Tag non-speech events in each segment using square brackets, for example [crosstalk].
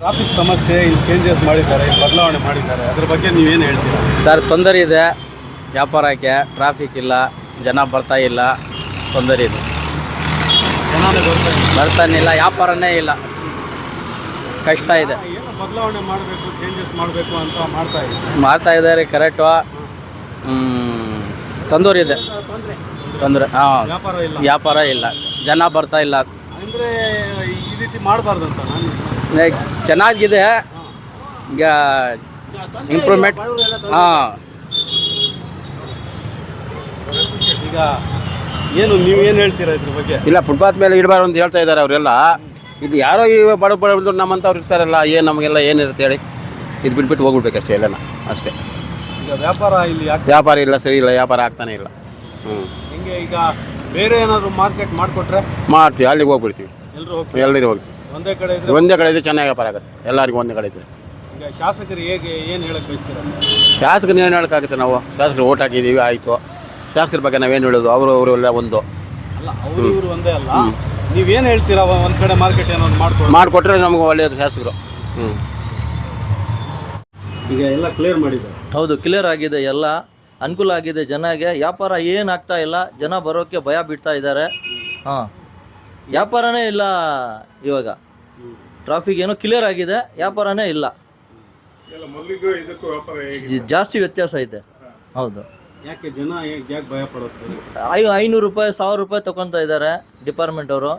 Traffic ಸಮಸ್ಯೆ ಇಲ್ಲಿ changes ಮಾಡಿದ್ದಾರೆ ಬದಲಾವಣೆ ಮಾಡಿದ್ದಾರೆ ಅದ್ರ ಬಗ್ಗೆ ನೀವೇನು ಹೇಳ್ತೀರಾ? ಸರ್ ತೊಂದರೆ ಇದೆ. ವ್ಯಾಪಾರಕ್ಕೆ ಟ್ರಾಫಿಕ್ ಇಲ್ಲ ಜನ ಬರ್ತಾ ಇಲ್ಲ ತೊಂದರೆ ಇದೆ. ಜನನೇ ಬರ್ತಾ ಇಲ್ಲ. ಬರ್ತಾನೆ ಇಲ್ಲ ವ್ಯಾಪಾರನೇ ಇಲ್ಲ. ಕಷ್ಟ ಇದೆ. ಏನು ಬದಲಾವಣೆ ಮಾಡಬೇಕು ಚೇಂಜಸ್ ಮಾಡಬೇಕು ಅಂತ ಮಾಡ್ತಾ ಇದ್ದಾರೆ? ಮಾಡ್ತಾ ಇದ್ದಾರೆ ಕರೆಕ್ಟು ತೊಂದರೆ ಇದೆ. ತೊಂದರೆ ಹಾಂ. ವ್ಯಾಪಾರ ಇಲ್ಲ. ವ್ಯಾಪಾರ ಇಲ್ಲ. ಜನ ಬರ್ತಾ ಇಲ್ಲ. ಅಂದ್ರೆ ರೀತಿ ಮಾಡಬಾರ್ದು ಅಂತ ಚೆನ್ನಾಗಿದೆ. ಈಗ ಇಂಪ್ರೂವ್ಮೆಂಟ್ ಹಾಂ. ಈಗ ಏನು ನೀವೇನು ಹೇಳ್ತೀರಾ ಇದ್ರ ಬಗ್ಗೆ? ಇಲ್ಲ ಫುಟ್ಪಾತ್ ಮೇಲೆ ಇಡಬಾರ್ದು ಅಂತ ಹೇಳ್ತಾ ಇದ್ದಾರೆ ಅವರೆಲ್ಲ. ಇದು ಯಾರೋ ಈ ಬಡ ಬಡ ನಮ್ಮಂಥವ್ರು ಇರ್ತಾರಲ್ಲ ಏನು ನಮಗೆಲ್ಲ ಏನಿರುತ್ತೆ ಹೇಳಿ? ಇದು ಬಿಟ್ಬಿಟ್ಟು ಹೋಗ್ಬಿಡ್ಬೇಕಷ್ಟೇ ಎಲ್ಲನ ಅಷ್ಟೇ. ಈಗ ವ್ಯಾಪಾರ ಇಲ್ಲಿ ವ್ಯಾಪಾರ ಇಲ್ಲ ಸರಿ ಇಲ್ಲ ವ್ಯಾಪಾರ ಆಗ್ತಾನೆ ಇಲ್ಲ. ಹ್ಞೂ ಹಿಂಗೆ ಈಗ ಬೇರೆ ಏನಾದರೂ ಮಾರ್ಕೆಟ್ ಮಾಡಿಕೊಟ್ರೆ? ಮಾಡ್ತೀವಿ ಅಲ್ಲಿಗೆ ಹೋಗ್ಬಿಡ್ತೀವಿ. ಎಲ್ಲರಿಗೂ ಹೋಗ್ತೀವಿ ಒಂದೇ ಕಡೆ ಇದ್ರೆ ಒಂದೇ ಕಡೆ ಇದ್ರೆ ಚೆನ್ನಾಗಿ ವ್ಯಾಪಾರ ಆಗುತ್ತೆ. ಎಲ್ಲರಿಗೂ ಒಂದೇ ಕಡೆ ಇದ್ರೆ. ಈಗ ಶಾಸಕರು ಹೇಗೆ ಏನು ಹೇಳಕ್ಕೆ ಬಯಸ್ತೀರಾ? ಶಾಸಕರು ಏನು ಹೇಳೋಕ್ಕಾಗುತ್ತೆ ನಾವು? ಶಾಸಕರು ಓಟ್ ಹಾಕಿದ್ದೀವಿ ಆಯಿತು. ಶಾಸಕರ ಬಗ್ಗೆ ನಾವೇನು ಹೇಳೋದು? ಅವರು ಅವರು ಎಲ್ಲ ಒಂದು. ಅಲ್ಲ ಅವರು ಇವರು ಒಂದೇ ಅಲ್ಲ? ನೀವೇನು ಹೇಳ್ತೀರಾ? ಒಂದು ಒಂದ್ ಕಡೆ ಮಾರ್ಕೆಟ್ ಏನೋ ಮಾಡ್ಕೊಡಿ ಮಾಡಿಕೊಟ್ರೆ ನಮಗೆ ಒಳ್ಳೆಯದು ಶಾಸಕರು. ಹ್ಞೂ ಈಗ ಎಲ್ಲ ಕ್ಲಿಯರ್ ಮಾಡಿದ್ದಾರೆ. ಹೌದು ಕ್ಲಿಯರ್ ಆಗಿದೆ ಎಲ್ಲ. ಅನುಕೂಲ ಆಗಿದೆ ಜನಗೆ. ವ್ಯಾಪಾರ ಏನು ಆಗ್ತಾ ಇಲ್ಲ? ಜನ ಬರೋಕ್ಕೆ ಭಯ ಬಿಡ್ತಾ ಇದ್ದಾರೆ. ಹಾಂ. ವ್ಯಾಪಾರನೇ ಇಲ್ಲ ಇವಾಗ. ಟ್ರಾಫಿಕ್ ಏನೋ ಕ್ಲಿಯರ್ ಆಗಿದೆ ವ್ಯಾಪಾರನೇ ಇಲ್ಲ. ಜಾಸ್ತಿ ವ್ಯತ್ಯಾಸ ಇದೆ. ಹೌದು. ಯಾಕೆ ಜನ ಯಾಕೆ ಯಾಕೆ ಭಯ ಪಡೋದು ಐ ಐನೂರು ರೂಪಾಯಿ ಸಾವಿರ ರೂಪಾಯಿ ತಗೊತಾ ಇದ್ದಾರೆ ಡಿಪಾರ್ಟ್ಮೆಂಟ್ ಅವರು.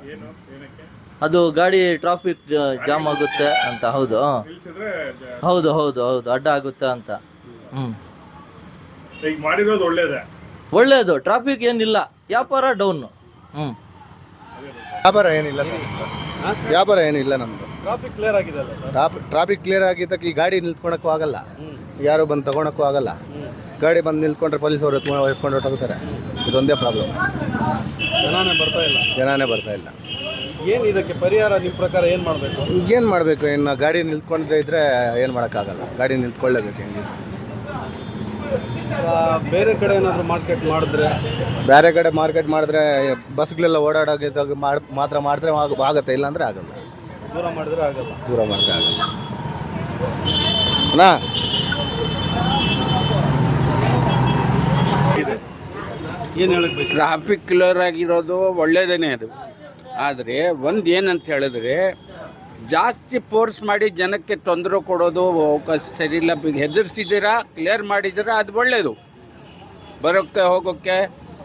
ಅದು ಗಾಡಿ ಟ್ರಾಫಿಕ್ ಜಾಮ್ ಆಗುತ್ತೆ ಅಂತ ಹೌದು. ಹಾಂ. ಹೌದು ಹೌದು ಹೌದು. ಅಡ್ಡ ಆಗುತ್ತೆ ಅಂತ. ಹ್ಮ್. ಈಗ ಮಾಡಿರೋದು ಒಳ್ಳೇದೇ? ಒಳ್ಳೇದು. ಟ್ರಾಫಿಕ್ ಏನಿಲ್ಲ. ವ್ಯಾಪಾರ ಡೌನ್ ಹ್ಞೂ ವ್ಯಾಪಾರ ಏನಿಲ್ಲ ಸರ್. ವ್ಯಾಪಾರ ಏನಿಲ್ಲ ನಮ್ದು. ಟ್ರಾಫಿಕ್ ಕ್ಲಿಯರ್ ಆಗಿದೆ ಟ್ರಾಫಿಕ್ ಕ್ಲಿಯರ್ ಆಗಿದ್ದಕ್ಕೆ ಈ ಗಾಡಿ ನಿಲ್ತ್ಕೊಳಕ್ಕೂ ಆಗಲ್ಲ. ಯಾರು ಬಂದು ತಗೊಳಕ್ಕೂ ಆಗಲ್ಲ. ಗಾಡಿ ಬಂದು ನಿಲ್ತ್ಕೊಂಡ್ರೆ ಪೊಲೀಸ್ ಅವರು ಎತ್ಕೊಂಡು ಹೊರಟೋಗ್ತಾರೆ. ಇದೊಂದೇ ಪ್ರಾಬ್ಲಮ್ ಜನಾನೇ ಬರ್ತಾ ಇಲ್ಲ. ಜನಾನೇ ಬರ್ತಾ ಇಲ್ಲ. ಏನು ಇದಕ್ಕೆ ಪರಿಹಾರ ನಿಮ್ಮ ಪ್ರಕಾರ ಏನು ಮಾಡಬೇಕು? ಏನು ಮಾಡಬೇಕು? ಇನ್ನು ಗಾಡಿ ನಿಲ್ತ್ಕೊಂಡ್ರೆ ಇದ್ರೆ ಏನು ಮಾಡೋಕ್ಕಾಗಲ್ಲ. ಗಾಡಿ ನಿಂತ್ಕೊಳ್ಳೇಬೇಕು ಹೆಂಗೆ? ಬೇರೆ ಕಡೆ ಏನಾದರೂ ಮಾರ್ಕೆಟ್ ಮಾಡಿದ್ರೆ? ಬೇರೆ ಕಡೆ ಮಾರ್ಕೆಟ್ ಮಾಡಿದ್ರೆ ಬಸ್ಗಳೆಲ್ಲ ಓಡಾಡೋಗಿದ್ದಾಗ ಮಾಡಿ ಮಾತ್ರ ಮಾಡಿದ್ರೆ ಆಗ- ಆಗುತ್ತೆ ಇಲ್ಲಾಂದರೆ ಆಗಲ್ಲ. ದೂರ ಮಾಡಿದ್ರೆ ಆಗಲ್ಲ. ದೂರ ಮಾಡಿದ್ರೆ ಆಗಲ್ಲ. ಅಣ್ಣ? ಏನು ಹೇಳಕ್ ಬೇಕು ಟ್ರಾಫಿಕ್ ಕ್ಲಿಯರ್ ಆಗಿರೋದು ಒಳ್ಳೆಯದೇ ಅದು. ಆದರೆ ಒಂದು ಏನಂತ ಹೇಳಿದ್ರೆ ಜಾಸ್ತಿ ಫೋರ್ಸ್ ಮಾಡಿ ಜನಕ್ಕೆ ತೊಂದರೆ ಕೊಡೋದು ಅವಕಾಶ ಸರಿಯಿಲ್ಲ ಹೆದರ್ಸಿದ್ದೀರಾ ಕ್ಲಿಯರ್ ಮಾಡಿದ್ದೀರಾ ಅದು ಒಳ್ಳೆಯದು ಬರೋಕ್ಕೆ ಹೋಗೋಕ್ಕೆ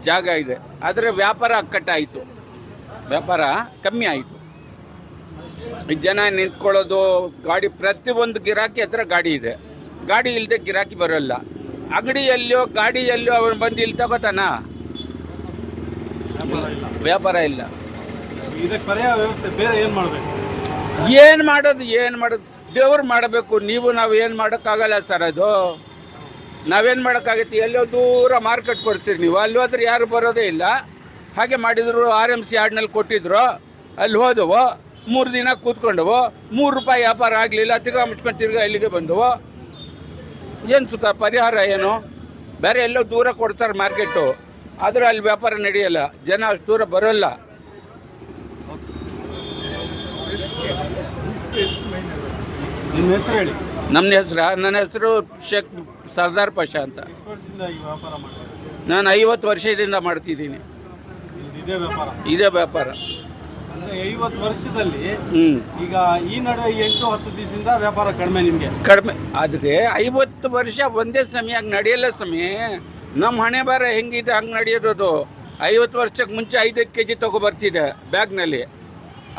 ಜಾಗ ಇದೆ. ಆದರೆ ವ್ಯಾಪಾರ ಅಕ್ಕಟ್ಟಾಯಿತು ವ್ಯಾಪಾರ ಕಮ್ಮಿ ಆಯಿತು. ಜನ ನಿಂತ್ಕೊಳ್ಳೋದು ಗಾಡಿ ಪ್ರತಿಯೊಂದು ಗಿರಾಕಿ ಹತ್ರ ಗಾಡಿ ಇದೆ. ಗಾಡಿ ಇಲ್ಲದೆ ಗಿರಾಕಿ ಬರೋಲ್ಲ. ಅಂಗಡಿಯಲ್ಲಿಯೋ ಗಾಡಿಯಲ್ಲೋ ಅವನು ಬಂದು ಇಲ್ಲಿ ತಗೋತಾನ? ವ್ಯಾಪಾರ ಇಲ್ಲ. ಇದಕ್ಕೆ ಪರ್ಯಾಯ ವ್ಯವಸ್ಥೆ ಬೇರೆ ಏನು ಮಾಡಬೇಕು? ಏನು ಮಾಡೋದು ಏನು ಮಾಡೋದು? ದೇವ್ರು ಮಾಡಬೇಕು, ನೀವು ನಾವು ಏನು ಮಾಡೋಕ್ಕಾಗಲ್ಲ ಸರ್ ಅದು. ನಾವೇನು ಮಾಡೋಕ್ಕಾಗತ್ತೆ? ಎಲ್ಲೋ ದೂರ ಮಾರ್ಕೆಟ್ ಕೊಡ್ತೀರಿ ನೀವು. ಅಲ್ಲಿ ಹೋದ್ರೆ ಯಾರು ಬರೋದೇ ಇಲ್ಲ. ಹಾಗೆ ಮಾಡಿದ್ರು, ಆರ್ ಎಂ ಸಿ ಆಡ್ನಲ್ಲಿ ಕೊಟ್ಟಿದ್ರು. ಅಲ್ಲಿ ಹೋದವು, ಮೂರು ದಿನ ಕೂತ್ಕೊಂಡವು. ಮೂರು ರೂಪಾಯಿ ವ್ಯಾಪಾರ ಆಗಲಿಲ್ಲ, ತಿರ್ಗಾ ಮುಟ್ಕೊಂಡು ತಿರ್ಗಾ ಇಲ್ಲಿಗೆ ಬಂದವು. ಏನು ಸುಖ, ಪರಿಹಾರ ಏನು? ಬೇರೆ ಎಲ್ಲೋ ದೂರ ಕೊಡ್ತಾರೆ ಮಾರ್ಕೆಟು. ಆದರೆ ಅಲ್ಲಿ ವ್ಯಾಪಾರ ನಡೆಯಲ್ಲ. ಜನ ಅಷ್ಟು ದೂರ ಬರೋಲ್ಲ. ನಿಮ್ಮ ಹೆಸರು ಹೇಳಿ. ನಮ್ಮ ಹೆಸರ ನನ್ನ ಹೆಸರು ಶೇಖ್ ಸರ್ದಾರ್ ಪಾಷಾ ಅಂತ. ಎಷ್ಟು ವರ್ಷದಿಂದ ಈ ವ್ಯಾಪಾರ ಮಾಡ್ತಾರೆ ನಾನು ಐವತ್ತು ವರ್ಷದಿಂದ ಮಾಡ್ತಿದ್ದೀನಿ. ಇದೇ ವ್ಯಾಪಾರ? ಇದೇ ವ್ಯಾಪಾರ. ಅಂದರೆ ಐವತ್ತು ವರ್ಷದಲ್ಲಿ ಹ್ಞೂ ಈಗ ಈ ನಡುವೆ ಎಂಟು ಹತ್ತು ದಿವಸದಿಂದ ವ್ಯಾಪಾರ ಕಡಿಮೆ ನಿಮಗೆ? ಕಡಿಮೆ. ಆದರೆ ಐವತ್ತು ವರ್ಷ ಒಂದೇ ಸಮಯ ನಡೆಯಲ್ಲ ಸಮಯ ನಮ್ಮ ಹಣೆ ಬಾರ ಹೆಂಗಿದೆ ಹಂಗೆ ನಡೆಯೋದು ಐವತ್ತು ವರ್ಷಕ್ಕೆ ಮುಂಚೆ ಐದೈದು ಕೆ ಜಿ ತೊಗೊಬರ್ತಿದ್ದೆ ಬ್ಯಾಗ್ನಲ್ಲಿ.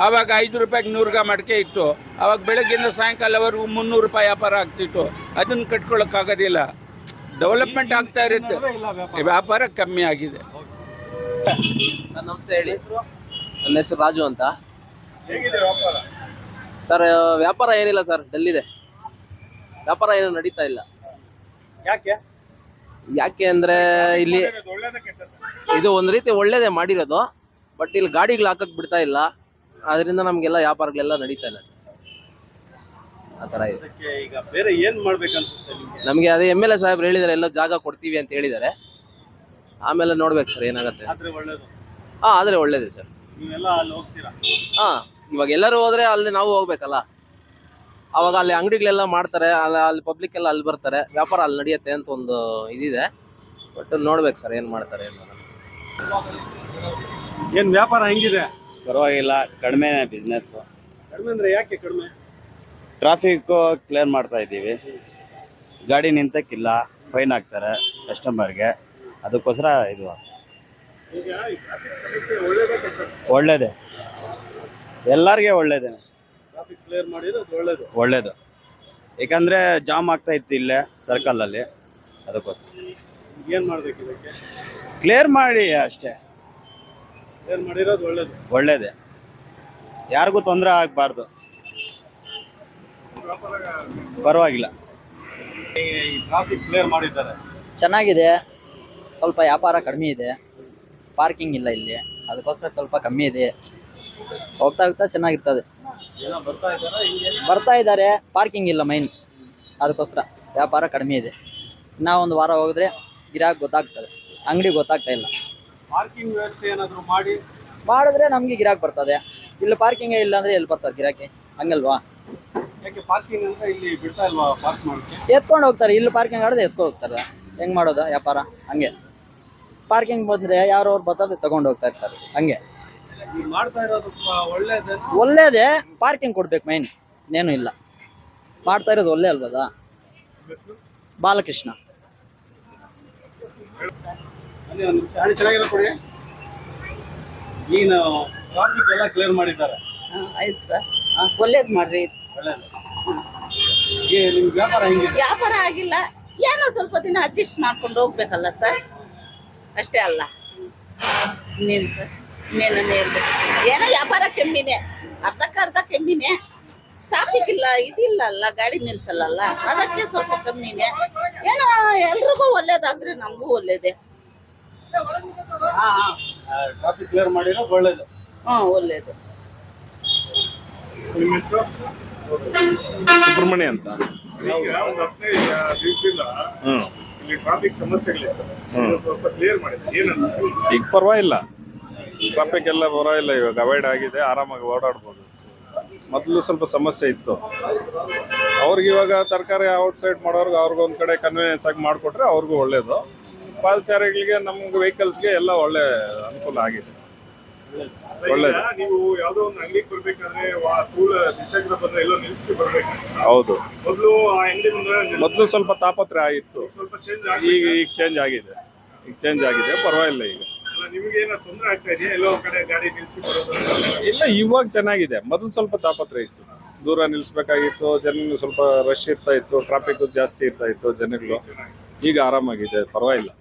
ಆವಾಗ ಐದು ರೂಪಾಯಿಗೆ ನೂರು ಗ್ರಾಮ್ ಅಡಿಕೆ ಇತ್ತು. ಆವಾಗ ಬೆಳಗ್ಗಿಂದ ಸಾಯಂಕಾಲವರೆಗೂ ಮುನ್ನೂರು ರೂಪಾಯಿ ವ್ಯಾಪಾರ ಆಗ್ತಿತ್ತು. ಅದನ್ನು ಆಗೋದಿಲ್ಲ ಡೆವಲಪ್ಮೆಂಟ್ ಆಗ್ತಾ ಇರುತ್ತೆ. ವ್ಯಾಪಾರ ಕಮ್ಮಿ ಆಗಿದೆ. ನಮಸ್ತೆ ಹೇಳಿ. ನನ್ನ ಹೆಸರು ರಾಜು ಅಂತ. ಹೇಗಿದೆ ವ್ಯಾಪಾರ? ಸರ್ ವ್ಯಾಪಾರ ಏನಿಲ್ಲ ಸರ್ ಡಲ್ಲಿದೆ. ವ್ಯಾಪಾರ ಏನು ನಡೀತಾ ಇಲ್ಲ. ಯಾಕೆ? ಯಾಕೆ ಅಂದ್ರೆ ಇಲ್ಲಿ ಇದು ಒಂದ್ ಇದು ಒಂದು ರೀತಿ ಒಳ್ಳೇದೇ ಮಾಡಿರೋದು ಬಟ್ ಇಲ್ಲಿ ಗಾಡಿಗಳು ಹಾಕಕ್ ಬಿಡ್ತಾ ಇಲ್ಲ. ಅದರಿಂದ ನಮಗೆಲ್ಲ ವ್ಯಾಪಾರಗಳೆಲ್ಲ ನಡೀತಾ ಇಲ್ಲ. ಆ ಥರ ಇದೆ. ಅದಕ್ಕೆ ಈಗ ಬೇರೆ ಏನು ಮಾಡ್ಬೇಕು ಅನ್ಸುತ್ತೆ ನಿಮಗೆ? ನಮಗೆ ಅದೇ ಎಂ ಎಲ್ ಎ ಸಾಹೇಬ್ರು ಹೇಳಿದಾರೆ ಎಲ್ಲ ಜಾಗ ಕೊಡ್ತೀವಿ ಅಂತ ಹೇಳಿದ್ದಾರೆ ಆಮೇಲೆ ನೋಡ್ಬೇಕು ಸರ್ ಏನಾಗುತ್ತೆ ಆದರೆ ಒಳ್ಳೇದು. ಹಾಂ ಆದರೆ ಒಳ್ಳೇದೇ ಸರ್. ನೀವೆಲ್ಲ ಅಲ್ಲಿ ಹೋಗ್ತೀರಾ? ಹಾಂ ಇವಾಗ ಎಲ್ಲರೂ ಹೋದ್ರೆ ಅಲ್ಲಿ ನಾವು ಹೋಗ್ಬೇಕಲ್ಲ. ಅವಾಗ ಅಲ್ಲಿ ಅಂಗಡಿಗಳೆಲ್ಲ ಮಾಡ್ತಾರೆ ಅಲ್ಲಿ ಅಲ್ಲಿ ಪಬ್ಲಿಕ್ ಎಲ್ಲ ಅಲ್ಲಿ ಬರ್ತಾರೆ ವ್ಯಾಪಾರ ಅಲ್ಲಿ ನಡೆಯುತ್ತೆ ಅಂತ ಒಂದು ಇದಿದೆ. ಬಟ್ ನೋಡ್ಬೇಕು ಸರ್ ಏನ್ ಮಾಡ್ತಾರೆ ಏನು ಏನ್ ವ್ಯಾಪಾರ ಹೆಂಗಿದೆ? ಪರವಾಗಿಲ್ಲ ಕಡಿಮೆ ಬಿಸ್ನೆಸ್ ಕಡಿಮೆ ಅಂದ್ರೆ ಯಾಕೆ ಕಡಿಮೆ? ಟ್ರಾಫಿಕ್ ಕ್ಲಿಯರ್ ಮಾಡ್ತಾ ಇದ್ದೀವಿ. ಗಾಡಿ ನಿಂತಕ್ಕಿಲ್ಲ ಫೈನ್ ಹಾಕ್ತಾರೆ ಕಸ್ಟಮರ್ಗೆ ಅದಕ್ಕೋಸ್ಕರ ಇದು. ಈಗ ಈ traffic ಸಮಸ್ಯೆ ಒಳ್ಳೇದೇ ಕೆಟ್ಟದ್ದು? ಒಳ್ಳೇದೇ. ಎಲ್ಲರಿಗೆ ಒಳ್ಳೇದೇ. ಟ್ರಾಫಿಕ್ ಕ್ಲಿಯರ್ ಮಾಡಿದ್ರೆ ಅದು ಒಳ್ಳೇದು. ಒಳ್ಳೇದು. ಯಾಕಂದ್ರೆ ಜಾಮ್ ಆಗ್ತಾ ಇತ್ತು ಇಲ್ಲೇ ಸರ್ಕಲಲ್ಲಿ ಅದಕ್ಕೋಸ್ಕರ. ಏನ್ ಮಾಡ್ಬೇಕು ಇದಕ್ಕೆ? ಕ್ಲಿಯರ್ ಮಾಡಿ ಅಷ್ಟೇ. ಮಾಡಿರೋದು ಒಳ್ಳೇದು? ಒಳ್ಳೇದೇ. ಯಾರಿಗೂ ತೊಂದರೆ ಆಗಬಾರ್ದು. ಪರವಾಗಿಲ್ಲ. ಈ ಟ್ರಾಫಿಕ್ ಕ್ಲಿಯರ್ ಮಾಡಿದ್ದಾರೆ. ಚೆನ್ನಾಗಿದೆ. ಸ್ವಲ್ಪ ವ್ಯಾಪಾರ ಕಡಿಮೆ ಇದೆ. ಪಾರ್ಕಿಂಗ್ ಇಲ್ಲ ಇಲ್ಲಿ. ಅದಕ್ಕೋಸ್ಕರ ಸ್ವಲ್ಪ ಕಮ್ಮಿ ಇದೆ. ಹೋಗ್ತಾ ಹೋಗ್ತಾ ಚೆನ್ನಾಗಿರ್ತದೆ. ಏನೋ ಬರ್ತಾ ಇದ್ದಾರಾ? ಹಿಂಗೆ? ಬರ್ತಾ ಇದ್ದಾರೆ. ಪಾರ್ಕಿಂಗ್ ಇಲ್ಲ ಮೈನ್ ಅದಕ್ಕೋಸ್ಕರ ವ್ಯಾಪಾರ ಕಡಿಮೆ ಇದೆ. ಇನ್ನೂ ಒಂದು ವಾರ ಹೋಗಿದ್ರೆ ಗಿರಾಕ್ ಗೊತ್ತಾಗ್ತದೆ. ಅಂಗಡಿ ಗೊತ್ತಾಗ್ತಾ ಇಲ್ಲ. ಪಾರ್ಕಿಂಗ್ ವ್ಯವಸ್ಥೆ ಏನಾದ್ರು ಮಾಡಿ? ಮಾಡಿದ್ರೆ ನಮಗೆ ಗಿರಾಕ್ ಬರ್ತದೆ. ಇಲ್ಲಿ ಪಾರ್ಕಿಂಗ್ ಇಲ್ಲ ಅಂದ್ರೆ ಎಲ್ಲಿ ಬರ್ತಾರೆ ಗಿರಾಕಿ? ಹಂಗಲ್ವಾ? ಯಾಕೆ ಪಾರ್ಕಿಂಗ್ ಅಂತ ಇಲ್ಲಿ ಬಿಡ್ತಾ ಇಲ್ವಾ ಪಾರ್ಕ್ ಮಾಡಕ್ಕೆ? ಎತ್ಕೊಂಡು ಹೋಗ್ತಾರೆ. ಇಲ್ಲಿ ಪಾರ್ಕಿಂಗ್ ಆಡಿದ್ರೆ ಎತ್ಕೊಂಡು ಹೋಗ್ತಾರೆ. ಹೆಂಗ್ ಮಾಡೋದು ವ್ಯಾಪಾರ? ಹಂಗೆ. ಪಾರ್ಕಿಂಗ್ ಬಂದ್ರೆ ಯಾರೋ ಅವ್ರು ಬರ್ತದೆ ತಗೊಂಡು ಹೋಗ್ತಾ ಇರ್ತಾರೆ. ಹಂಗೆ. ನೀವು ಮಾಡ್ತಾ ಇರೋದು ಪ- ಒಳ್ಳೇದೇ? ಒಳ್ಳೇದೇ. ಪಾರ್ಕಿಂಗ್ ಕೊಡ್ಬೇಕು ಮೈನ್ ಇನ್ನೇನು ಇಲ್ಲ. ಮಾಡ್ತಾ ಇರೋದು ಒಳ್ಳೆ ಅಲ್ವದ? ಬಾಲಕೃಷ್ಣ. ಚೆನ್ನಾಗಿರೋ ಕೊಡಿ. ಟ್ರಾಫಿಕ್ ಎಲ್ಲ ಕ್ಲಿಯರ್ ಮಾಡಿದ್ದಾರೆ. ಆಯ್ತು ಸರ್. ಒಳ್ಳೇದು ಮಾಡ್ರಿ. ಒಳ್ಳೇದು. ಈ ನಿಮ್ ವ್ಯಾಪಾರ ಹೆಂಗಿದೆ? ವ್ಯಾಪಾರ ಆಗಿಲ್ಲ. ಏನೋ ಸ್ವಲ್ಪ ದಿನ ಅಡ್ಜಸ್ಟ್ ಮಾಡ್ಕೊಂಡು ಹೋಗ್ಬೇಕಲ್ಲ ಸರ್. ಅಷ್ಟೇ ಅಲ್ಲ. ಇನ್ನೇನು ಸರ್? ಇನ್ನೇನು ಹೇಳ್ಬೇಕು ಏನೋ ವ್ಯಾಪಾರ ಕಮ್ಮಿನೇ. ಅರ್ಧಕ್ಕೆ ಅರ್ಧ ಕಮ್ಮಿನೇ. ಟ್ರಾಫಿಕ್ ಇಲ್ಲ ಇದಿಲ್ಲ ಅಲ್ಲ ಗಾಡಿ ನಿಲ್ಸಲ್ಲ ಅದಕ್ಕೆ ಸ್ವಲ್ಪ ಕಮ್ಮಿನೇ. ಏನೋ ಎಲ್ರಿಗೂ ಒಳ್ಳೇದಾದ್ರೆ ನಮಗೂ ಒಳ್ಳೇದೇ. ಟ್ರಾಫಿಕ್ ಕ್ಲಿಯರ್ ಮಾಡಿರೋದು ಒಳ್ಳೇದು. ಹ್ಞೂ ಒಳ್ಳೇದು. ನಿಮ್ಮ ಹೆಸರು? ಸುಬ್ರಹ್ಮಣ್ಯ ಅಂತ. ಈಗ ಒಂದು ಹದಿನೈದು ದಿವಸದಿಂದ ಇಲ್ಲಿ ಟ್ರಾಫಿಕ್ ಸಮಸ್ಯೆಗಳಿತ್ತು ಸ್ವಲ್ಪ ಕ್ಲಿಯರ್ ಮಾಡಿದೆ. ಏನಂತ? ಈಗ ಪರವಾಗಿಲ್ಲ. ಟ್ರಾಫಿಕ್ ಎಲ್ಲ ಪರವಾಗಿಲ್ಲ ಇವಾಗ ಅವಾಯ್ಡ್ ಆಗಿದೆ. ಆರಾಮಾಗಿ ಓಡಾಡ್ಬೋದು. ಮೊದಲು ಸ್ವಲ್ಪ ಸಮಸ್ಯೆ ಇತ್ತು. ಅವ್ರಿಗೆ ಇವಾಗ ತರಕಾರಿ ಔಟ್ಸೈಡ್ ಮಾಡೋರ್ಗೆ ಅವ್ರಿಗೊಂದು ಒಂದ್ ಕಡೆ ಕನ್ವೀನಿಯನ್ಸ್ ಆಗಿ ಮಾಡಿಕೊಟ್ರೆ ಅವ್ರಿಗೂ ಒಳ್ಳೇದು. ಪಾದಚಾರಿಗಳಿಗೆ ನಮ್ಗೆ ವೆಹಿಕಲ್ಸ್ಗೆ ಎಲ್ಲ ಒಳ್ಳೆ ಅನುಕೂಲ ಆಗಿದೆ. ಒಳ್ಳೇದು. ನೀವು ಯಾವುದೋ ಒಂದು ಅಂಗಡಿಗೆ ಬರ್ಬೇಕಾದ್ರೆ ಧೂಳ ದ್ವಿಚಕ್ರ ಬಂದ್ರೆ ಎಲ್ಲೋ ನಿಲ್ಲಿಸಿ ಬರ್ಬೇಕು ಹೌದು. ಮೊದಲು ಆ ಅಂಗಡಿ ಮುಂದೆ ಮೊದಲು ಸ್ವಲ್ಪ ತಾಪತ್ರ ಆಗಿತ್ತು ಸ್ವಲ್ಪ ಚೇಂಜ್ ಈಗ ಈಗ ಚೇಂಜ್ ಆಗಿದೆ. ಈಗ ಚೇಂಜ್ ಆಗಿದೆ. ಪರವಾಗಿಲ್ಲ ಈಗ. ನಿಮಗೆ ಏನೋ ತೊಂದರೆ ಆಗ್ತಾ ಇದೆಯಾ? ಎಲ್ಲೋ ಕಡೆ ಗಾಡಿ ನಿಲ್ಸಿ ಬರೋದು? ಇಲ್ಲ ಇವಾಗ ಚೆನ್ನಾಗಿದೆ. ಮೊದಲು ಸ್ವಲ್ಪ ತಾಪತ್ರ ಇತ್ತು. ದೂರ ನಿಲ್ಲಿಸ್ಬೇಕಾಗಿತ್ತು ಜನ ಸ್ವಲ್ಪ ರಶ್ ಇರ್ತಾ ಇತ್ತು. ಟ್ರಾಫಿಕ್ ಜಾಸ್ತಿ ಇರ್ತಾ ಇತ್ತು ಜನಗಳು ಈಗ ಆರಾಮಾಗಿದೆ. ಪರವಾಗಿಲ್ಲ.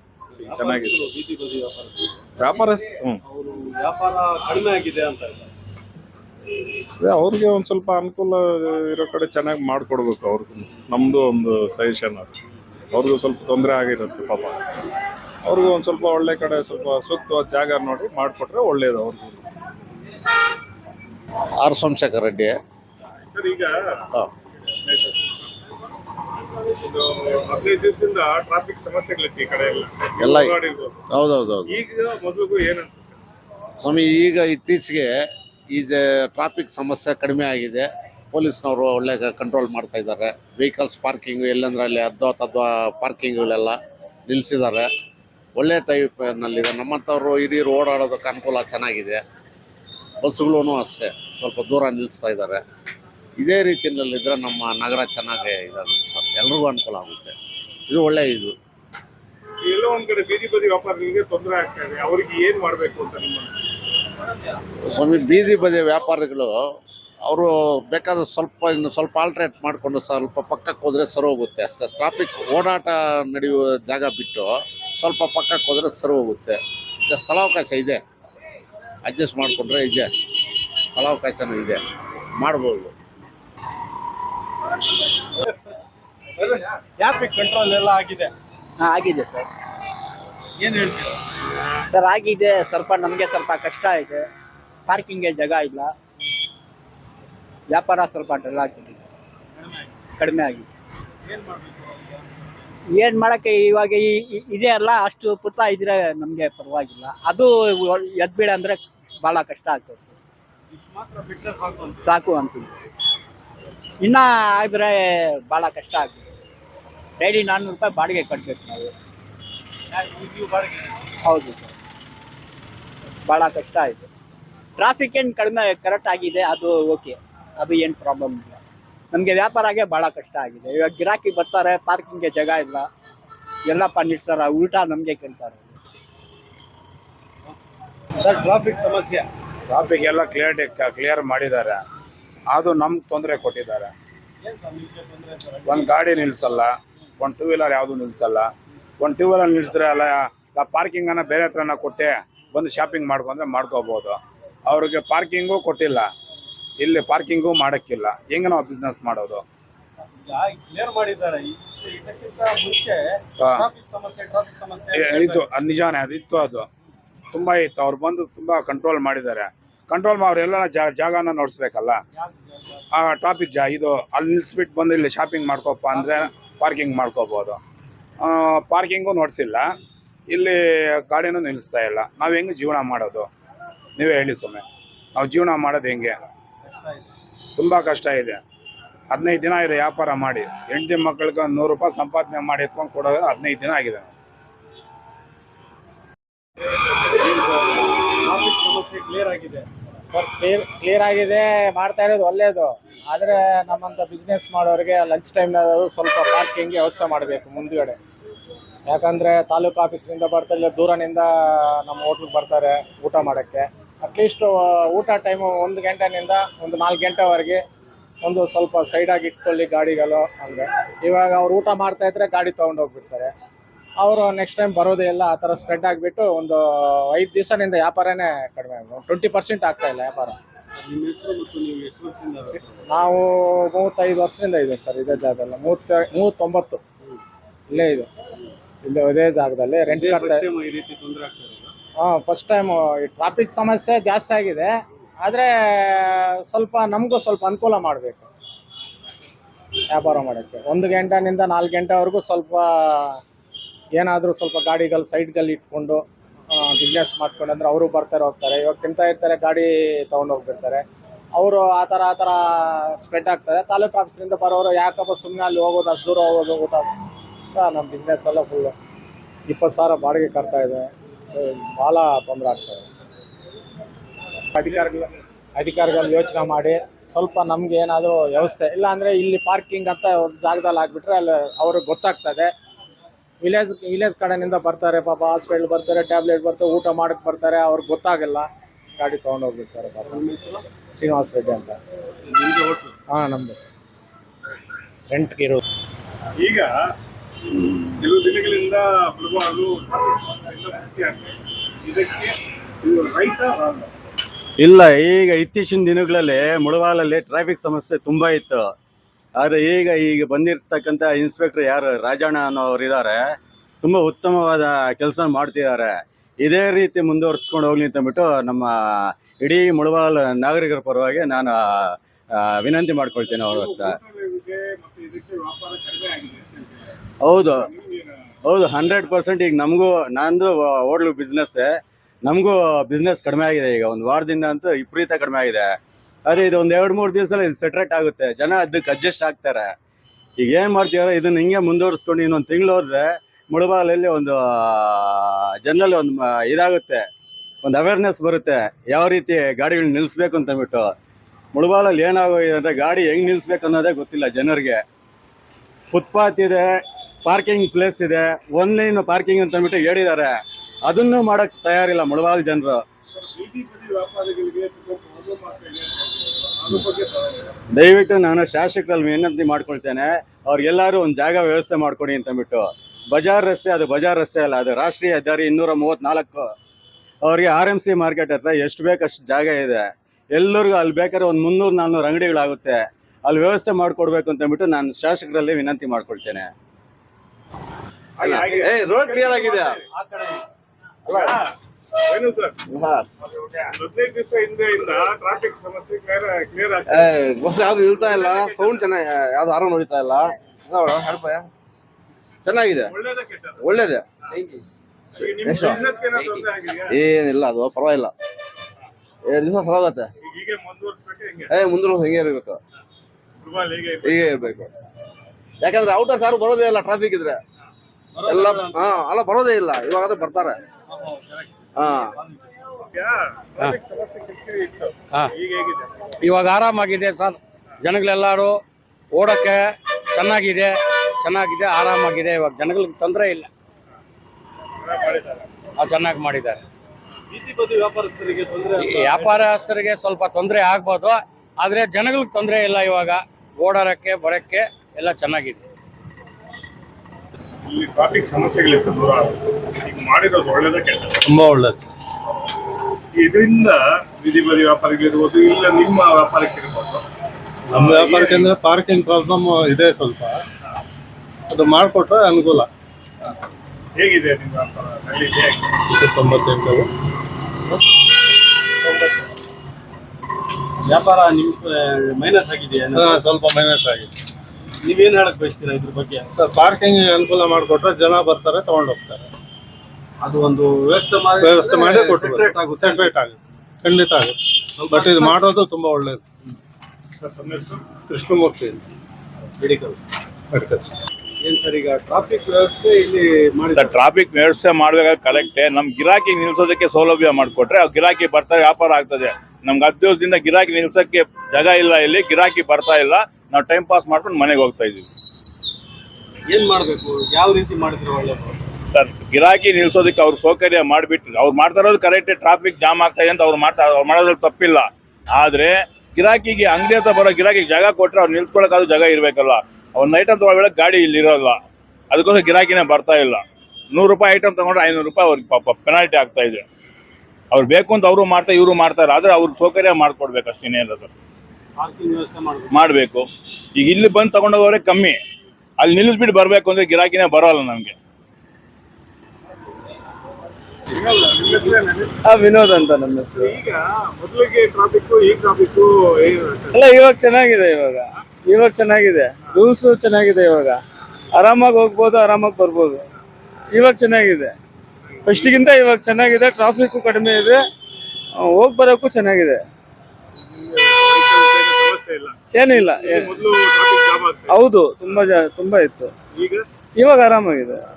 ಚೆನ್ನಾಗಿದೆ. ಬೀದಿ ಬದಿ ವ್ಯಾಪಾರ ಅವರು ವ್ಯಾಪಾರ ಕಡಿಮೆ ಆಗಿದೆ ಅಂತ ಇಲ್ಲ ಅದೇ ಅವ್ರಿಗೆ ಒಂದ್ ಸ್ವಲ್ಪ ಅನುಕೂಲ ಇರೋ ಕಡೆ ಚೆನ್ನಾಗಿ ಮಾಡ್ಕೊಡ್ಬೇಕು ಅವ್ರಿಗೂ ನಮ್ದು ಒಂದು ಸಜೆಷನ್ ಅದು. ಅವ್ರಿಗೂ ಸ್ವಲ್ಪ ತೊಂದರೆ ಆಗಿರುತ್ತೆ ಪಾಪ. ಅವ್ರಿಗೂ ಒಂದ್ ಸ್ವಲ್ಪ ಒಳ್ಳೆ ಕಡೆ ಸ್ವಲ್ಪ ಸೂಕ್ತವಾದ ಜಾಗ ನೋಡಿ ಮಾಡಿಕೊಟ್ರೆ ಒಳ್ಳೇದು ಅವ್ರಿಗೂ. ಆರ್ ಸೋಮಶೇಖರ್ ರೆಡ್ಡಿ. ಸರ್ ಈಗ ಹಾ. ಒಂದು ಹದಿನೈದು ದಿವಸದಿಂದ ಟ್ರಾಫಿಕ್ ಸಮಸ್ಯೆಗಳಿತ್ತು ಈ ಕಡೆ ಎಲ್ಲ. ಹೌದೌದೌದು. ಈಗ ಮೊದಲಿಗೂ ಏನ್ ಅನ್ಸುತ್ತೆ? ಸ್ವಾಮಿ ಈಗ ಇತ್ತೀಚೆಗೆ ಇದು ಟ್ರಾಫಿಕ್ ಸಮಸ್ಯೆ ಕಡಿಮೆ ಆಗಿದೆ. ಪೊಲೀಸ್ನವರು ಒಳ್ಳೆ ಕಂಟ್ರೋಲ್ ಮಾಡ್ತಾ ಇದ್ದಾರೆ. ವೆಹಿಕಲ್ಸ್ ಪಾರ್ಕಿಂಗ್ ಎಲ್ಲಂದ್ರೆ ಅಲ್ಲಿ ಅರ್ಧ ತದ್ವ ಪಾರ್ಕಿಂಗ್ಗಳೆಲ್ಲ ನಿಲ್ಲಿಸಿದ್ದಾರೆ ಒಳ್ಳೆ ಟೈಪ್ನಲ್ಲಿದೆ ನಮ್ಮಂಥವ್ರು ಹಿರಿಯರು ಓಡಾಡೋದಕ್ಕೆ ಅನುಕೂಲ ಚೆನ್ನಾಗಿದೆ. ಬಸ್ಸುಗಳೂ ಅಷ್ಟೇ. ಸ್ವಲ್ಪ ದೂರ ನಿಲ್ಲಿಸ್ತಾ ಇದ್ದಾರೆ. ಇದೇ ರೀತಿಯಲ್ಲಿದ್ದರೆ ನಮ್ಮ ನಗರ ಚೆನ್ನಾಗಿ ಇದಾಗುತ್ತೆ ಸರ್. ಎಲ್ರಿಗೂ ಅನುಕೂಲ ಆಗುತ್ತೆ. ಇದು ಒಳ್ಳೆ ಇದು. ಎಲ್ಲೋ ಒಂದು ಕಡೆ ಬೀದಿ ಬದಿ ವ್ಯಾಪಾರಿಗಳಿಗೆ ತೊಂದರೆ ಆಗ್ತಾ ಇದೆ. ಅವ್ರಿಗೆ ಮಾಡಬೇಕು ಮಾಡ್ಬೇಕು ಅಂತ ನಿಮ್ಮ ಸ್ವಾಮಿ ಬೀದಿ ಬದಿಯ ವ್ಯಾಪಾರಿಗಳು ಅವರು ಬೇಕಾದ ಸ್ವಲ್ಪ ಇನ್ನು ಸ್ವಲ್ಪ ಆಲ್ಟ್ರೇಟ್ ಮಾಡಿಕೊಂಡು ಸ್ವಲ್ಪ ಪಕ್ಕಕ್ಕೆ ಹೋದರೆ ಸರಿ ಹೋಗುತ್ತೆ. ಅಷ್ಟೇ ಟ್ರಾಫಿಕ್ ಓಡಾಟ ನಡೆಯುವ ಜಾಗ ಬಿಟ್ಟು ಸ್ವಲ್ಪ ಪಕ್ಕಕ್ಕೆ ಹೋದರೆ ಸರಿ ಹೋಗುತ್ತೆ. ಸ್ಥಳಾವಕಾಶ ಇದೆ. ಅಡ್ಜಸ್ಟ್ ಮಾಡಿಕೊಂಡ್ರೆ ಇದೆ. ಸ್ಥಳಾವಕಾಶನೂ ಇದೆ. ಮಾಡ್ಬೋದು. ಟ್ರಾಫಿಕ್ ಕಂಟ್ರೋಲ್ ಎಲ್ಲ ಆಗಿದೆ? ಹಾ, ಆಗಿದೆ ಸರ್. ಏನು ಹೇಳ್ತೀರಾ? ಸರ್ ಆಗಿದೆ. ಸ್ವಲ್ಪ ನಮಗೆ ಸ್ವಲ್ಪ ಕಷ್ಟ ಇದೆ. ಪಾರ್ಕಿಂಗ್ಗೆ ಜಾಗ ಇಲ್ಲ. ವ್ಯಾಪಾರ ಸ್ವಲ್ಪ ಡಲ್ ಆಗ್ತಿದೆ ಕಡಿಮೆ ಆಗಿದೆ. ಏನ್ ಮಾಡಕ್ಕೆ ಇವಾಗ ಈ ಇದೆ ಅಲ್ಲ ಅಷ್ಟು ಪುತ್ತ ಇದ್ರೆ ನಮಗೆ ಪರವಾಗಿಲ್ಲ. ಅದು ಎದ್ಬೇಡ ಅಂದ್ರೆ ಭಾಳ ಕಷ್ಟ ಆಗ್ತದೆ ಸರ್. ಸಾಕು ಅಂತ. ಸಾಕು ಅಂತೀವಿ ಇನ್ನ ಆದರೆ ಭಾಳ ಕಷ್ಟ ಆಗ್ತದೆ. ಡೈಲಿ ನಾನ್ನೂರು ರೂಪಾಯಿ ಬಾಡಿಗೆ ಕಟ್ಟಬೇಕು ನಾವು. ಹೌದು ಸರ್ ಭಾಳ ಕಷ್ಟ ಆಯಿತು. ಟ್ರಾಫಿಕ್ ಏನು ಕಡಿಮೆ ಕರೆಕ್ಟ್ ಆಗಿದೆ ಅದು ಓಕೆ ಅದು ಏನು ಪ್ರಾಬ್ಲಮ್ ಇಲ್ಲ. ನಮಗೆ ವ್ಯಾಪಾರ ಆಗೇ ಭಾಳ ಕಷ್ಟ ಆಗಿದೆ. ಇವಾಗ ಗಿರಾಕಿ ಬರ್ತಾರೆ ಪಾರ್ಕಿಂಗ್ಗೆ ಜಾಗ ಇಲ್ಲ. ಎಲ್ಲಪ್ಪ ಪಂಡಿಟ್ಸರ ಉಲ್ಟಾ ನಮಗೆ ಕೇಳ್ತಾರೆ. ಸರ್ ಟ್ರಾಫಿಕ್ ಸಮಸ್ಯೆ. ಟ್ರಾಫಿಕ್ ಎಲ್ಲ ಕ್ಲಿಯರ್ ಕ್ಲಿಯರ್ ಮಾಡಿದ್ದಾರೆ. ಅದು ನಮ್ಗೆ ತೊಂದರೆ ಕೊಟ್ಟಿದ್ದಾರೆ. ಒಂದು ಗಾಡಿ ನಿಲ್ಸಲ್ಲ ಒಂದು ಟೂ ವೀಲರ್ ಯಾವುದು ನಿಲ್ಸಲ್ಲ. ಒಂದು ಟೂ ವೀಲರ್ ನಿಲ್ಸಿದ್ರೆ ಅಲ್ಲ ಪಾರ್ಕಿಂಗನ್ನು ಬೇರೆ ಹತ್ರನ ಕೊಟ್ಟೆ ಬಂದು ಶಾಪಿಂಗ್ ಮಾಡ್ಕೊಂಡ್ರೆ ಮಾಡ್ಕೋಬೋದು. ಅವ್ರಿಗೆ ಪಾರ್ಕಿಂಗು ಕೊಟ್ಟಿಲ್ಲ. ಇಲ್ಲಿ ಪಾರ್ಕಿಂಗು ಮಾಡೋಕ್ಕಿಲ್ಲ. ಹೆಂಗೆ ನಾವು ಬಿಸ್ನೆಸ್ ಮಾಡೋದು? ಇದು ನಿಜಾನೇ ಅದು ಇತ್ತು ಅದು. ತುಂಬ ಇತ್ತು. ಅವ್ರು ಬಂದು ತುಂಬ ಕಂಟ್ರೋಲ್ ಮಾಡಿದ್ದಾರೆ. ಕಂಟ್ರೋಲ್ ಅವರೆಲ್ಲ ಜಾಗನ ನೋಡಿಸ್ಬೇಕಲ್ಲ? ಆ ಟ್ರಾಫಿಕ್ ಜಾ ಇದು ಅಲ್ಲಿ ನಿಲ್ಸ್ಬಿಟ್ಟು ಬಂದು ಇಲ್ಲಿ ಶಾಪಿಂಗ್ ಮಾಡ್ಕೋಪ್ಪ ಅಂದರೆ ಪಾರ್ಕಿಂಗ್ ಮಾಡ್ಕೋಬೋದು. ಪಾರ್ಕಿಂಗು ನೋಡಿಸಿಲ್ಲ. ಇಲ್ಲಿ ಗಾಡಿನೂ ನಿಲ್ಲಿಸ್ತಾ ಇಲ್ಲ. ನಾವು ಹೆಂಗೆ ಜೀವನ ಮಾಡೋದು? ನೀವೇ ಹೇಳಿ ಸುಮ್ಮನೆ ನಾವು ಜೀವನ ಮಾಡೋದು ಹೆಂಗೆ? ತುಂಬ ಕಷ್ಟ ಇದೆ. ಹದಿನೈದು ದಿನ ಇದೆ ವ್ಯಾಪಾರ ಮಾಡಿ. ಹೆಂಡತಿ ಮಕ್ಕಳಿಗೆ ನೂರು ರೂಪಾಯಿ ಸಂಪಾದನೆ ಮಾಡಿ ಎತ್ಕೊಂಡು ಕೊಡೋದು ಹದಿನೈದು ದಿನ ಆಗಿದೆ. ಕ್ಲಿಯರ್ ಆಗಿದೆ. ಸರ್ ಕ್ಲಿಯರ್ ಆಗಿದೆ ಮಾಡ್ತಾ ಇರೋದು ಒಳ್ಳೆಯದು ಆದರೆ ನಮ್ಮಂಥ ಬಿಸ್ನೆಸ್ ಮಾಡೋರಿಗೆ ಲಂಚ್ ಟೈಮ್ನಾದ್ರು ಸ್ವಲ್ಪ ಪಾರ್ಕಿಂಗ್ ವ್ಯವಸ್ಥೆ ಮಾಡಬೇಕು ಮುಂದ್ಗಡೆ. ಯಾಕಂದರೆ ತಾಲೂಕು ಆಫೀಸ್ನಿಂದ ಇಲ್ಲ, ದೂರನಿಂದ ನಮ್ಮ ಹೋಟ್ಲಿಗೆ ಬರ್ತಾರೆ ಊಟ ಮಾಡೋಕ್ಕೆ. ಅಟ್ಲೀಸ್ಟ್ ಊಟ ಟೈಮು ಒಂದು ಗಂಟೆನಿಂದ ಒಂದು ನಾಲ್ಕು ಗಂಟೆವರೆಗೆ ಒಂದು ಸ್ವಲ್ಪ ಸೈಡಾಗಿ ಇಟ್ಕೊಳ್ಳಿ ಗಾಡಿಗಳು ಅಂದರೆ. ಇವಾಗ ಅವ್ರು ಊಟ ಮಾಡ್ತಾ ಇದ್ರೆ ಗಾಡಿ ತೊಗೊಂಡು ಹೋಗ್ಬಿಡ್ತಾರೆ ಅವರು ನೆಕ್ಸ್ಟ್ ಟೈಮ್ ಬರೋದೇ ಇಲ್ಲ ಆ ಥರ ಸ್ಪ್ರೆಡ್ ಆಗಿಬಿಟ್ಟು ಒಂದು ಐದು ದಿವಸದಿಂದ ವ್ಯಾಪಾರನೇ ಕಡಿಮೆ ಟ್ವೆಂಟಿ ಪರ್ಸೆಂಟ್ ಆಗ್ತಾ ಇಲ್ಲ ವ್ಯಾಪಾರ. ನೀವು ಮೂವತ್ತೈದು ವರ್ಷದಿಂದ ಇದೆ ಸರ್ ಇದೇ ಜಾಗದಲ್ಲಿ. ಮೂವತ್ತ ಮೂವತ್ತೊಂಬತ್ತು. ಇಲ್ಲೇ ಇದು. ಇಲ್ಲೇ ಇದೇ ಜಾಗದಲ್ಲಿ. ರೆಂಟ್ ಕಟ್ತಾ ಹಾಂ ಫಸ್ಟ್ ಟೈಮ್ ಈ ಟ್ರಾಫಿಕ್ ಸಮಸ್ಯೆ ಜಾಸ್ತಿ ಆಗಿದೆ. ಆದರೆ ಸ್ವಲ್ಪ ನಮಗೂ ಸ್ವಲ್ಪ ಅನುಕೂಲ ಮಾಡಬೇಕು. ವ್ಯಾಪಾರ ಮಾಡೋಕ್ಕೆ. ಒಂದು ಗಂಟೆನಿಂದ ನಾಲ್ಕು ಗಂಟೆವರೆಗೂ ಸ್ವಲ್ಪ ಏನಾದರೂ ಸ್ವಲ್ಪ ಗಾಡಿಗಳು ಸೈಡ್ಗಳು ಇಟ್ಕೊಂಡು ಬಿಸ್ನೆಸ್ ಮಾಡ್ಕೊಂಡು ಅಂದರೆ ಅವರು ಬರ್ತಾರೆ, ಹೋಗ್ತಾರೆ. ಇವಾಗ ತಿಂತಾ ಇರ್ತಾರೆ, ಗಾಡಿ ತೊಗೊಂಡು ಅವರು ಆ ಥರ ಆ ಥರ ಸ್ಪ್ರೆಡ್ ಆಗ್ತಾರೆ ತಾಲೂಕು ಆಫೀಸ್ನಿಂದ ಬರೋರು ಯಾಕಪ್ಪ ಸುಮ್ಮನೆ ಅಲ್ಲಿ ಹೋಗೋದು, ಅಷ್ಟು ದೂರ ಹೋಗೋದು, ಊಟ ನಮ್ಮ ಬಿಸ್ನೆಸ್ ಎಲ್ಲ ಫುಲ್ಲು ಇಪ್ಪತ್ತು ಸಾವಿರ ಬಾಡಿಗೆ ಕಟ್ತಾ ಇದೆ. ಸೊ ಭಾಳ ತೊಂದರೆ ಆಗ್ತದೆ. ಅಧಿಕಾರಿಗಳು ಅಧಿಕಾರಿಗಳು ಯೋಚನೆ ಮಾಡಿ, ಸ್ವಲ್ಪ ನಮ್ಗೆ ಏನಾದರೂ ವ್ಯವಸ್ಥೆ ಇಲ್ಲ ಅಂದರೆ ಇಲ್ಲಿ ಪಾರ್ಕಿಂಗ್ ಅಂತ ಒಂದು ಜಾಗದಲ್ಲಿ ಹಾಕ್ಬಿಟ್ರೆ ಅಲ್ಲಿ ಅವ್ರಿಗೆ ಗೊತ್ತಾಗ್ತದೆ. ವಿಲೇಜ್ ವಿಲೇಜ್ ಕಡೆಯಿಂದ ಬರ್ತಾರೆ ಪಾಪ ಹಾಸ್ಪಿಟ್ಲ್ ಬರ್ತಾರೆ ಟ್ಯಾಬ್ಲೆಟ್ ಬರ್ತಾರೆ ಊಟ ಮಾಡಕ್ಕೆ ಬರ್ತಾರೆ ಅವ್ರಿಗೆ ಗೊತ್ತಾಗಲ್ಲ. ಗಾಡಿ ತೊಗೊಂಡು ಹೋಗ್ಬಿಡ್ತಾರೆ ಪಾಪ. ಶ್ರೀನಿವಾಸ್ ರೆಡ್ಡಿ ಅಂತ. ಹಾ ನಮ್ದು. ನಮ್ಮದು ಸರ್ ರೆಂಟ್ಗೆ ಇರೋದು. ಈಗ ಕೆಲವು ದಿನಗಳಿಂದ ಹಲವಾರು ಇದಕ್ಕೆ ರೈತ ಇಲ್ಲ ಈಗ ಇತ್ತೀಚಿನ ದಿನಗಳಲ್ಲಿ ಮುಳವಾಲಲ್ಲಿ ಟ್ರಾಫಿಕ್ ಸಮಸ್ಯೆ ತುಂಬಾ ಇತ್ತು. ಆದರೆ ಈಗ ಈಗ ಬಂದಿರ್ತಕ್ಕಂಥ ಇನ್ಸ್ಪೆಕ್ಟರ್ ಯಾರು? ರಾಜಣ್ಣ ಅನ್ನೋರು ಇದ್ದಾರೆ ತುಂಬ ಉತ್ತಮವಾದ ಕೆಲಸ ಮಾಡ್ತಿದ್ದಾರೆ. ಇದೇ ರೀತಿ ಮುಂದುವರಿಸ್ಕೊಂಡು ಹೋಗ್ಲಿ ಅಂತ ಅಂದ್ಬಿಟ್ಟು ನಮ್ಮ ಇಡೀ ಮುಳಬಾಲ್ ನಾಗರಿಕರ ಪರವಾಗಿ ನಾನು ವಿನಂತಿ ಮಾಡ್ಕೊಳ್ತೇನೆ ಅವ್ರ ಹತ್ರ. ಹೌದು. ಹೌದು ಹಂಡ್ರೆಡ್ ಪರ್ಸೆಂಟ್ ಈಗ ನಮಗೂ, ನಂದು ಓಡ್ಲು ಬಿಸ್ನೆಸ್ ನಮಗೂ ಬಿಸ್ನೆಸ್ ಕಡಿಮೆ ಆಗಿದೆ ಈಗ. ಒಂದು ವಾರದಿಂದ ಅಂತೂ ವಿಪರೀತ ಕಡಿಮೆ ಆಗಿದೆ. ಅದೇ, ಇದು ಒಂದು ಎರಡು ಮೂರು ದಿವಸದಲ್ಲಿ ಸೆಟ್ರೇಟ್ ಆಗುತ್ತೆ. ಜನ ಅದಕ್ಕೆ ಅಡ್ಜಸ್ಟ್ ಆಗ್ತಾರೆ. ಈಗ ಏನು ಮಾಡ್ತೀವ್ರೆ, ಇದನ್ನ ಹಿಂಗೆ ಮುಂದುವರಿಸ್ಕೊಂಡು ಇನ್ನೊಂದು ತಿಂಗಳು ಹೋದ್ರೆ ಮುಳಬಾಲಲ್ಲಿ ಒಂದು ಜನರಲ್ಲಿ ಒಂದು ಇದಾಗುತ್ತೆ. ಒಂದು ಅವೇರ್ನೆಸ್ ಬರುತ್ತೆ. ಯಾವ ರೀತಿ ಗಾಡಿಗಳು ನಿಲ್ಲಿಸ್ಬೇಕು ಅಂತ ಅಂದ್ಬಿಟ್ಟು. ಮುಳಬಾಲಲ್ಲಿ ಏನಾಗೋಗಿದೆ ಅಂದರೆ ಗಾಡಿ ಹೆಂಗೆ ನಿಲ್ಲಿಸ್ಬೇಕು ಅನ್ನೋದೇ ಗೊತ್ತಿಲ್ಲ ಜನರಿಗೆ. ಫುಟ್ಪಾತ್ ಇದೆ ಪಾರ್ಕಿಂಗ್ ಪ್ಲೇಸ್ ಇದೆ ಒನ್ ಲೈನ್ ಪಾರ್ಕಿಂಗ್ ಅಂತ ಅಂದ್ಬಿಟ್ಟು ಹೇಳಿದ್ದಾರೆ. ಅದನ್ನು ಮಾಡಕ್ ತಯಾರಿಲ್ಲ ಮುಳಬಾಲ್ ಜನರು. ದಯವಿಟ್ಟು ನಾನು ಶಾಸಕರಲ್ಲಿ ವಿನಂತಿ ಮಾಡ್ಕೊಳ್ತೇನೆ ಅವ್ರಿಗೆಲ್ಲರೂ ಒಂದು ಜಾಗ ವ್ಯವಸ್ಥೆ ಮಾಡ್ಕೊಡಿ ಅಂತ ಅಂದ್ಬಿಟ್ಟು. ಬಜಾರ್ ರಸ್ತೆ ಅದು ಬಜಾರ್ ರಸ್ತೆ ಅಲ್ಲ ಅದು ರಾಷ್ಟ್ರೀಯ ಹೆದ್ದಾರಿ ಇನ್ನೂರ ಮೂವತ್ತ್ನಾಲ್ಕು ಅವ್ರಿಗೆ ಆರ್ ಎಂ ಸಿ ಮಾರ್ಕೆಟ್ ಹತ್ರ ಎಷ್ಟು ಬೇಕಷ್ಟು ಜಾಗ ಇದೆ. ಎಲ್ಲರಿಗೂ ಅಲ್ಲಿ ಬೇಕಾದ್ರೆ ಒಂದು ಮುನ್ನೂರು ನಾನ್ನೂರು ಅಂಗಡಿಗಳಾಗುತ್ತೆ. ಅಲ್ಲಿ ವ್ಯವಸ್ಥೆ ಮಾಡಿಕೊಡ್ಬೇಕು ಅಂತ ಅಂದ್ಬಿಟ್ಟು ನಾನು ಶಾಸಕರಲ್ಲಿ ವಿನಂತಿ ಮಾಡ್ಕೊಳ್ತೇನೆ. ರೋಡ್ ಕ್ಲಿಯರ್ ಆಗಿದೆ ಬಸ್ ಯಾವ್ದು ನಿಲ್ತಾ ಇಲ್ಲ? ಸೌಂಡ್ ಚೆನ್ನಾಗಿ ಯಾವ್ದು ಆರಾಮ್ ಹೊಡಿತಾ ಇಲ್ಲ? ಚೆನ್ನಾಗಿದೆ. ಒಳ್ಳೇದೇ ಏನಿಲ್ಲ ಅದು ಪರವಾಗಿಲ್ಲ. ಎರಡು ದಿವಸ ಸರಾಗತ್ತೆ ಈಗ ಹೀಗೆ ಮುಂದುವರಿಸ್ಬೇಕು ಹೆಂಗೆ? ಏ ಮುಂದೆ ಹೀಗೆ ಇರಬೇಕು. ಹೀಗೆ ಇರ್ಬೇಕು. ಯಾಕಂದ್ರೆ ಔಟರ್ಸ್ ಯಾರು ಬರೋದೇ ಇಲ್ಲ ಟ್ರಾಫಿಕ್ ಇದ್ರೆ. ಎಲ್ಲ ಹಾ ಅಲ್ಲ ಬರೋದೇ ಇಲ್ಲ. ಇವಾಗ ಬರ್ತಾರೆ. ಹಾ. ಇವಾಗ ಆರಾಮಾಗಿದೆ ಸರ್. ಜನಗಳೆಲ್ಲರೂ ಓಡೋಕ್ಕೆ ಚೆನ್ನಾಗಿದೆ ಚೆನ್ನಾಗಿದೆ ಆರಾಮಾಗಿದೆ. ಇವಾಗ ಜನಗಳಿಗೆ ತೊಂದರೆ ಇಲ್ಲ. ಚೆನ್ನಾಗಿ ಮಾಡಿದ್ದಾರೆ. ವ್ಯಾಪಾರಸ್ಥರಿಗೆ ಸ್ವಲ್ಪ ತೊಂದರೆ ಆಗ್ಬೋದು ಆದರೆ ಜನಗಳಿಗೆ ತೊಂದರೆ ಇಲ್ಲ ಇವಾಗ. ಓಡಾಡಕ್ಕೆ ಬರೋಕ್ಕೆ ಎಲ್ಲ ಚೆನ್ನಾಗಿದೆ. ಇಲ್ಲಿ ಟ್ರಾಫಿಕ್ ಸಮಸ್ಯೆಗಳಿತ್ತು ದೂರ ಈಗ ಮಾಡಿರೋದು ಒಳ್ಳೇದ ಕೆಟ್ಟ ತುಂಬಾ ಒಳ್ಳೇದು ಇದರಿಂದ ಬೀದಿ ಬದಿ ವ್ಯಾಪಾರಿಗಳಿರ್ಬೋದು ಇಲ್ಲ ನಿಮ್ಮ ವ್ಯಾಪಾರಕ್ಕೆ ಇರ್ಬೋದು. ನಮ್ಮ ವ್ಯಾಪಾರಕ್ಕೆ ಅಂದ್ರೆ ಪಾರ್ಕಿಂಗ್ ಪ್ರಾಬ್ಲಮ್ ಇದೆ ಸ್ವಲ್ಪ. ಅದು ಮಾಡಿಕೊಟ್ರೆ ಅನುಕೂಲ. ಹೇಗಿದೆ ನಿಮ್ಮ ವ್ಯಾಪಾರ? ನಲ್ಲಿ ಹೇಗೆ? ತೊಂಬತ್ತೆಂಟು ವ್ಯಾಪಾರ ನಿಮ್ ಮೈನಸ್ ಆಗಿದೆಯಾ? ಸ್ವಲ್ಪ ಮೈನಸ್ ಆಗಿದೆ. ನೀವೇನ್ ಹೇಳಕ್ ಬಯಸ್ತೀರಾ ಇದ್ರ ಬಗ್ಗೆ? ಸರ್ ಪಾರ್ಕಿಂಗ್ ಅನುಕೂಲ ಮಾಡಿಕೊಟ್ರೆ ಜನ ಬರ್ತಾರೆ ತಗೊಂಡು ಹೋಗ್ತಾರೆ. ಅದು ಒಂದು ವ್ಯವಸ್ಥೆ ಮಾಡಿ ವ್ಯವಸ್ಥೆ ಮಾಡಿ separate ಕೊಟ್ಟು ಆಗುತ್ತೆ. ಸೆಪರೇಟ್ ಆಗುತ್ತೆ. ಖಂಡಿತ ಆಗುತ್ತೆ. ಬಟ್ ಇದು ಮಾಡೋದು ತುಂಬಾ ಒಳ್ಳೇದು. ಕೃಷ್ಣಮೂರ್ತಿ ಅಂತ. ಮೆಡಿಕಲ್ ಮೆಡಿಕಲ್ ಏನ್ ಸರ್ ಈಗ ಟ್ರಾಫಿಕ್ ವ್ಯವಸ್ಥೆ ಇಲ್ಲಿ ಮಾಡಿ ಸರ್ ಟ್ರಾಫಿಕ್ ವ್ಯವಸ್ಥೆ ಮಾಡ್ಬೇಕಾದ್ರೆ ಕರೆಕ್ಟ್ ನಮ್ ಗಿರಾಕಿ ನಿಲ್ಸೋದಕ್ಕೆ ಸೌಲಭ್ಯ ಮಾಡಿಕೊಟ್ರೆ ಆ ಗಿರಾಕಿ ಬರ್ತಾರೆ ವ್ಯಾಪಾರ ಆಗ್ತದೆ. ನಮ್ಗೆ ಹತ್ತು ದಿವಸದಿಂದ ಗಿರಾಕಿ ನಿಲ್ಸಕ್ಕೆ ಜಾಗ ಇಲ್ಲ ಇಲ್ಲಿ ಗಿರಾಕಿ ಬರ್ತಾ ಇಲ್ಲ. ನಾವು ಟೈಮ್ ಪಾಸ್ ಮಾಡ್ಕೊಂಡು ಮನೆಗೆ ಹೋಗ್ತಾ ಇದೀವಿ ಏನ್ ಮಾಡ್ಬೇಕು? ಯಾವ ರೀತಿ ಮಾಡಿದ್ರೆ ಒಳ್ಳೇದು? ಸರ್ ಗಿರಾಕಿ ನಿಲ್ಸೋದಕ್ಕೆ ಅವ್ರು ಸೌಕರ್ಯ ಮಾಡಿಬಿಟ್ರು. ಅವ್ರು ಮಾಡ್ತಾ ಇರೋದು ಕರೆಕ್ಟ್ ಟ್ರಾಫಿಕ್ ಜಾಮ್ ಆಗ್ತಾ ಇದೆ ಅಂತ ಅವ್ರು ಮಾಡ್ತಾ ಅವ್ರು ಮಾಡೋದ್ರಲ್ಲಿ ತಪ್ಪಿಲ್ಲ. ಆದ್ರೆ ಗಿರಾಕಿಗೆ ಅಂಗಡಿ ಹತ್ರ ಬರೋ ಗಿರಾಕಿಗೆ ಜಾಗ ಕೊಟ್ಟರೆ ಅವ್ರು ನಿಲ್ತ್ಕೊಳಕ್ಕಾದ್ರೂ ಜಾಗ ಇರ್ಬೇಕಲ್ಲ ನೈಟ್ ಅಂತ ತಗೊಳ್ಬೇಡ ಗಾಡಿ ಇಲ್ಲಿ ಇರೋಲ್ಲ. ಅದಕ್ಕೋಸ್ಕರ ಗಿರಾಕಿನೇ ಬರ್ತಾ ಇಲ್ಲ. ನೂರು ರೂಪಾಯಿ ಐಟಮ್ ತಗೊಂಡ್ರೆ ಐನೂರು ರೂಪಾಯಿ ಅವ್ರಿಗೆ ಪಾಪ ಪೆನಾಲ್ಟಿ ಆಗ್ತಾ ಇದೆ. ಅವ್ರು ಬೇಕು ಅಂತ ಅವರು ಮಾಡ್ತಾ ಇವರು ಮಾಡ್ತಾರೆ ಆದರೆ ಅವ್ರಿಗೆ ಸೌಕರ್ಯ ಮಾಡ್ಕೊಡ್ಬೇಕು ಸರ್. ಪಾರ್ಕಿಂಗ್ ವ್ಯವಸ್ಥೆ ಮಾಡ್ಬೇಕು. ಮಾಡಬೇಕು. ಈಗ ಇಲ್ಲಿ ಬಂದು ತಗೊಂಡೋಗೋರೆ ಕಮ್ಮಿ. ಅಲ್ಲಿ ನಿಲ್ಲಿಸ್ಬಿಟ್ಟು ಬರಬೇಕು ಅಂದ್ರೆ ಗಿರಾಕಿನೇ ಬರೋಲ್ಲ ನಮಗೆ. ವಿನೋದ್ ಅಂತ ನಮ್ಮ ಹೆಸರು. ಈಗ ಮೊದಲಿಗೆ ಟ್ರಾಫಿಕ್ ಈ ಟ್ರಾಫಿಕ್ ಅಲ್ಲ ಇವಾಗ ಚೆನ್ನಾಗಿದೆ ಇವಾಗ. ಇವಾಗ ಚೆನ್ನಾಗಿದೆ. ರೂಲ್ಸ್ ಚೆನ್ನಾಗಿದೆ ಇವಾಗ. ಆರಾಮಾಗಿ ಹೋಗ್ಬೋದು ಆರಾಮಾಗಿ ಬರ್ಬೋದು. ಇವಾಗ ಚೆನ್ನಾಗಿದೆ. ಫಸ್ಟಿಗಿಂತ ಇವಾಗ ಚೆನ್ನಾಗಿದೆ. ಟ್ರಾಫಿಕ್ ಕಡಿಮೆ ಇದೆ. ಹೋಗಿ ಬರೋಕ್ಕೂ ಚೆನ್ನಾಗಿದೆ. ಸಮಸ್ಯೆ ಇಲ್ಲ. ಏನಿಲ್ಲ ಏ- ಮೊದಲು ಟ್ರಾಫಿಕ್ ಜಾಮ್ ಹೌದು ತುಂಬಾ ಜ ತುಂಬಾ ಇತ್ತು. ಈಗ? ಇವಾಗ ಆರಾಮಾಗಿದೆ.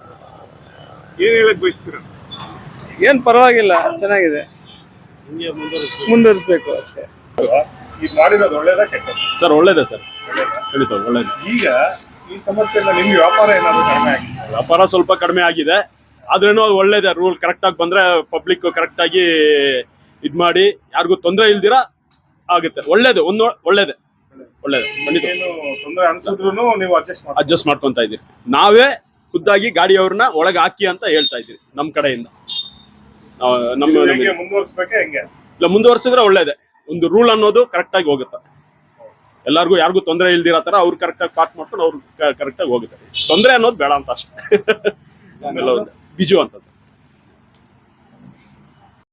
ಏನ್ ಏನ್ ಪರವಾಗಿಲ್ಲ ಚೆನ್ನಾಗಿದೆ. ಮುಂದುವರಿಸ್ಬೇಕು. ಅಷ್ಟೇ. ಸರ್ ಒಳ್ಳೇದ ಸರ್. ಖಂಡಿತ ಒಳ್ಳೇದು. ಈಗ ಈ ಸಮಸ್ಯೆಯಿಂದ ನಿಮ್ಗೆ ವ್ಯಾಪಾರ ಏನಾದರೂ ಕಡಿಮೆ ಆಗಿದೆ? ವ್ಯಾಪಾರ ಸ್ವಲ್ಪ ಕಡಿಮೆ ಆಗಿದೆ. ಆದ್ರೇನು ಅದು ಒಳ್ಳೇದೇ ರೂಲ್ ಕರೆಕ್ಟ್ ಆಗಿ ಬಂದ್ರೆ ಪಬ್ಲಿಕ್ ಕರೆಕ್ಟ್ ಆಗಿ ಇದ್ ಮಾಡಿ ಯಾರಿಗೂ ತೊಂದರೆ ಇಲ್ದಿರ ಆಗುತ್ತೆ. ಒಳ್ಳೇದು ಒಂದು ಒಳ್ಳೇದೇ. ಒಳ್ಳೇದು ಖಂಡಿತ ನೀವು ಅಡ್ಜಸ್ಟ್ ಅಡ್ಜಸ್ಟ್ ಮಾಡ್ಕೊಂತ ಇದ್ದೀರಿ. ನಾವೇ ಖುದ್ದಾಗಿ ಗಾಡಿಯವ್ರನ್ನ ಒಳಗೆ ಹಾಕಿ ಅಂತ ಹೇಳ್ತಾ ಇದೀವಿ ನಮ್ಮ ಕಡೆಯಿಂದ. ನಾವು ನಮ್ಮ ಇಲ್ಲ ಮುಂದುವರ್ಸಿದ್ರೆ ಒಳ್ಳೇದೆ. ಒಂದು ರೂಲ್ ಅನ್ನೋದು ಕರೆಕ್ಟ್ ಆಗಿ ಹೋಗುತ್ತೆ. ಎಲ್ಲಾರ್ಗು ಯಾರಿಗೂ ತೊಂದರೆ ಇಲ್ದಿರೋ ತರ ಅವ್ರು ಕರೆಕ್ಟ್ ಆಗಿ ಪಾರ್ಕ್ ಮಾಡ್ಕೊಂಡು ಅವ್ರು ಕರೆಕ್ಟ್ ಆಗಿ ಹೋಗುತ್ತೆ. ತೊಂದರೆ ಅನ್ನೋದು ಬೇಡ ಅಂತ ಅಷ್ಟೇ. [laughs] ಬಿಜು ಅಂತ ಸರ್.